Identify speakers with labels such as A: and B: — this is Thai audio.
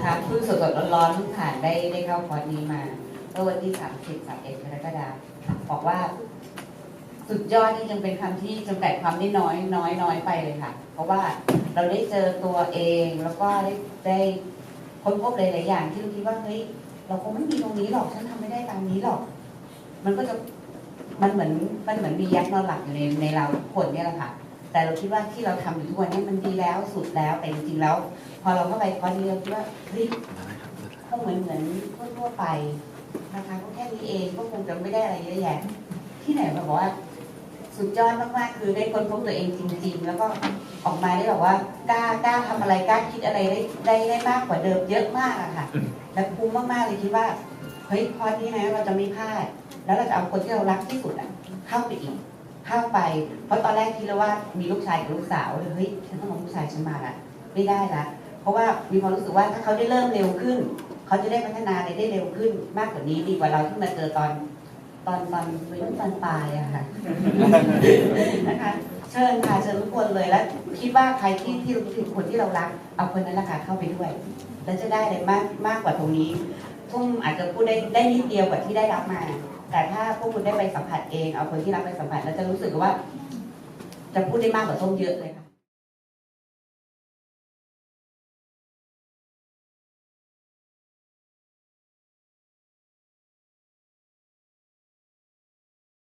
A: นะคะเพิ่งสดๆร้อนๆเพิ่งผ่านได้ได้เข้าคอร์สนี้มาเมื่อวันที่30 31กรกฎาคมบอกว่า สุดยอดนี่ยังเป็นคำที่จำกัดความได้น้อยน้อยน้อยไปเลยค่ะ เพราะว่าเราได้เจอตัวเองแล้วก็ได้ได้ค้นพบหลายๆอย่างที่เราคิดว่าเฮ้ยเราคงไม่มีตรงนี้หรอกฉันทำไม่ได้ตามนี้หรอก มันก็จะมันเหมือนมันเหมือนมียักษ์นอนหลับอยู่ในในเราคนเนี่ยแหละค่ะ แต่เราคิดว่าที่เราทำอยู่ทุกวันนี้มันดีแล้วสุดแล้วแต่จริงๆแล้ว พอเราเข้าไปคอร์สนี้เราคิดว่าเฮ้ยก็เหมือนเหมือนทั่วๆไปนะคะก็แค่นี้เองก็คงจะไม่ได้อะไรเยอะแยะ ที่ไหนแบบว่า สุดยอดมากๆคือได้ค้นพบตัวเองจริง ๆ แล้วก็ออกมาได้แบบว่ากล้ากล้าทำอะไรกล้าคิดอะไรได้ได้ได้มากกว่าเดิมเยอะมากอะค่ะ และคุ้มมากๆเลยคิดว่าเฮ้ยคอร์สนี้นะเราจะไม่พลาด แล้วเราจะเอาคนที่เรารักที่สุดอะเข้าไปอีก เข้าไปเพราะตอนแรกคิดแล้วว่ามีลูกชายกับลูกสาวเลยเฮ้ยฉันต้องเอาลูกชายฉันมาละไม่ได้ละเพราะว่ามีความรู้สึกว่าถ้าเขาได้เริ่มเร็วขึ้น เขาจะได้พัฒนาอะไรได้เร็วขึ้น มากกว่านี้ดีกว่าเราที่มาเจอตอนตอนตอนวัยรุ่นตอนปลายอะค่ะนะคะเชิญค่ะเชิญทุกคนเลยแล้วคิดว่าใครที่ที่รู้ถึงคนที่เรารัก เอาคนนั้นละค่ะเข้าไปด้วย แล้วจะได้อะไรมากมากกว่าตรงนี้ทุ่มอาจจะพูดได้ได้นิดเดียวกว่าที่ได้รับมา แต่ถ้าพวกคุณได้ไปสัมผัสเอง เอาคนที่รับไปสัมผัสแล้วจะรู้สึกว่า จะพูดได้มากกว่าส้มเยอะเลยค่ะ